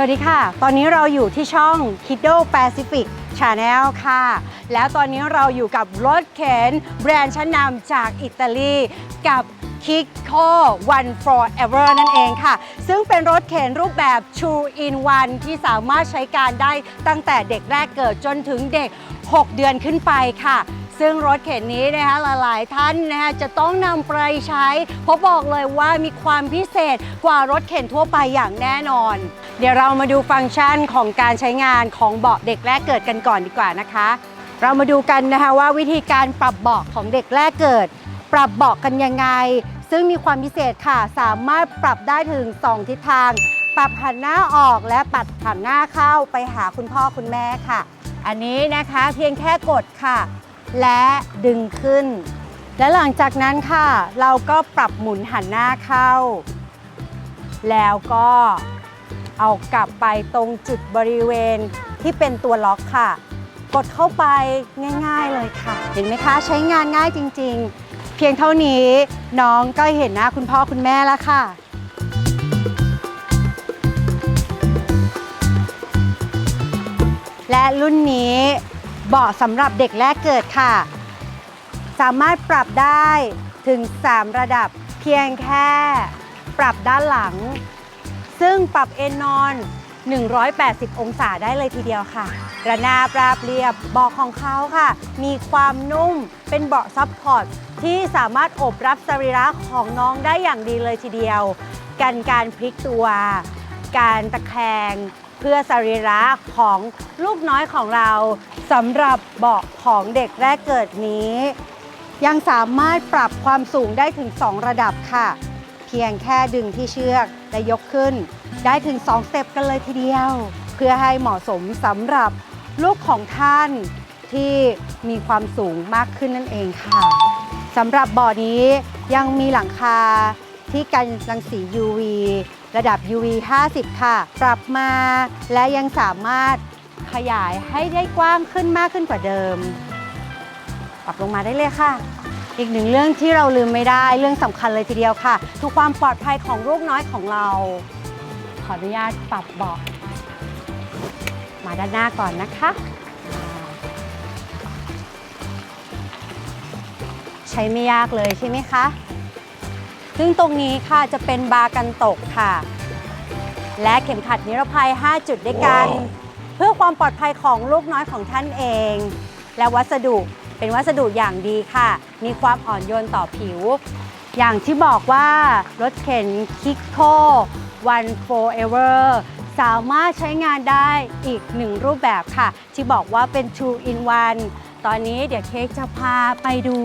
สวัสดีค่ะ ตอนนี้เราอยู่ที่ช่อง Kiddo Pacific Channel ค่ะ แล้วตอนนี้เราอยู่กับรถเข็นแบรนด์ชั้นนำจากอิตาลีกับ Kiko One Forever นั่นเองค่ะ ซึ่งเป็นรถเข็นรูปแบบ True in One ที่สามารถใช้การได้ตั้งแต่เด็กแรกเกิดจนถึงเด็ก 6 เดือนขึ้นไปค่ะซึ่งรถเข็นนี้นะคะหลายๆท่านนะคะจะต้องนำไปใช้ เพราะบอกเลยว่ามีความพิเศษกว่ารถเข็นทั่วไปอย่างแน่นอน เดี๋ยวเรามาดูฟังก์ชันของการใช้งานของเบาะเด็กแรกเกิดกันก่อนดีกว่านะคะ เรามาดูกันนะคะว่าวิธีการปรับเบาะของเด็กแรกเกิด ปรับเบาะกันยังไง ซึ่งมีความพิเศษค่ะ สามารถปรับได้ถึง 2 ทิศทาง ปรับหันหน้าออกและปัดหันหน้าเข้าไปหาคุณพ่อคุณแม่ค่ะ อันนี้นะคะเพียงแค่กดค่ะ และดึงขึ้น และหลังจากนั้นค่ะ เราก็ปรับหมุนหันหน้าเข้า แล้วก็เอากลับไปตรงจุดบริเวณที่เป็นตัวล็อกค่ะ กดเข้าไปง่าย ๆเลยค่ะ เห็นไหมคะใช้งานง่ายจริง ๆ เพียงเท่านี้น้องก็เห็นหน้าคุณพ่อคุณแม่แล้วค่ะและรุ่นนี้เบาะสำหรับเด็กแรกเกิดค่ะ สามารถปรับได้ถึง 3 ระดับเพียงแค่ ปรับด้านหลัง ซึ่งปรับเอนนอน 180 องศาได้เลยทีเดียวค่ะ ระนาบราบเรียบเบาะของเขาค่ะ มีความนุ่มเป็นเบาะซับพอร์ตที่สามารถอบรับสรีระของน้องได้อย่างดีเลยทีเดียว กันการพลิกตัว การตะแคงเพื่อสรีระของลูกน้อยของเราสำหรับเบาะของเด็กแรกเกิดนี้ ยังสามารถปรับความสูงได้ถึง 2 ระดับค่ะ เพียงแค่ดึงที่เชือกและยกขึ้น ได้ถึง 2 สเต็ปกันเลยทีเดียว เพื่อให้เหมาะสมสำหรับลูกของท่านที่มีความสูงมากขึ้นนั่นเองค่ะสำหรับบ่อนี้ยังมีหลังคาที่กันรังสี UV ระดับ UV 50 ค่ะ ปรับมาและยังสามารถขยายให้ได้กว้างขึ้นมากขึ้นกว่าเดิม ปรับลงมาได้เลยค่ะ อีกหนึ่งเรื่องที่เราลืมไม่ได้เรื่องสำคัญเลยทีเดียวค่ะคือความปลอดภัยของลูกน้อยของเรา ขออนุญาตปรับเบาะมาด้านหน้าก่อนนะคะ ใช้ไม่ยากเลยใช่ไหมคะซึ่งตรงนี้ค่ะจะเป็นบาร์กันตกค่ะ และเข็มขัดนิรภัย 5 จุดด้วยกัน เพื่อความปลอดภัยของลูกน้อยของท่านเอง และวัสดุ เป็นวัสดุอย่างดีค่ะ มีความอ่อนโยนต่อผิว อย่างที่บอกว่ารถเข็นคิกโค One Forever สามารถใช้งานได้อีกหนึ่งรูปแบบค่ะ ที่บอกว่าเป็น Two in One ตอนนี้เดี๋ยวเค้กจะพาไปดู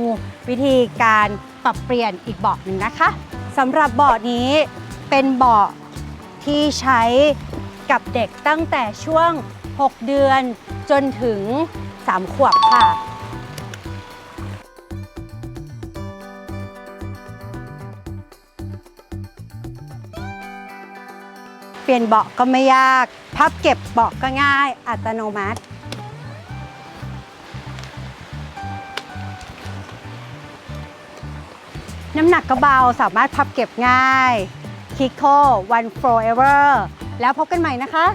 วิธีการปรับเปลี่ยนอีกเบาะหนึ่งนะคะสำหรับเบาะนี้เป็นเบาะที่ใช้กับเด็กตั้งแต่ช่วง 6 เดือนจนถึง 3 ขวบค่ะ เปลี่ยนเบาะก็ไม่ยาก พับเก็บเบาะก็ง่ายอัตโนมัติ น้ำหนักก็เบาสามารถพับเก็บง่าย Kiko One Forever แล้วพบกันใหม่นะคะ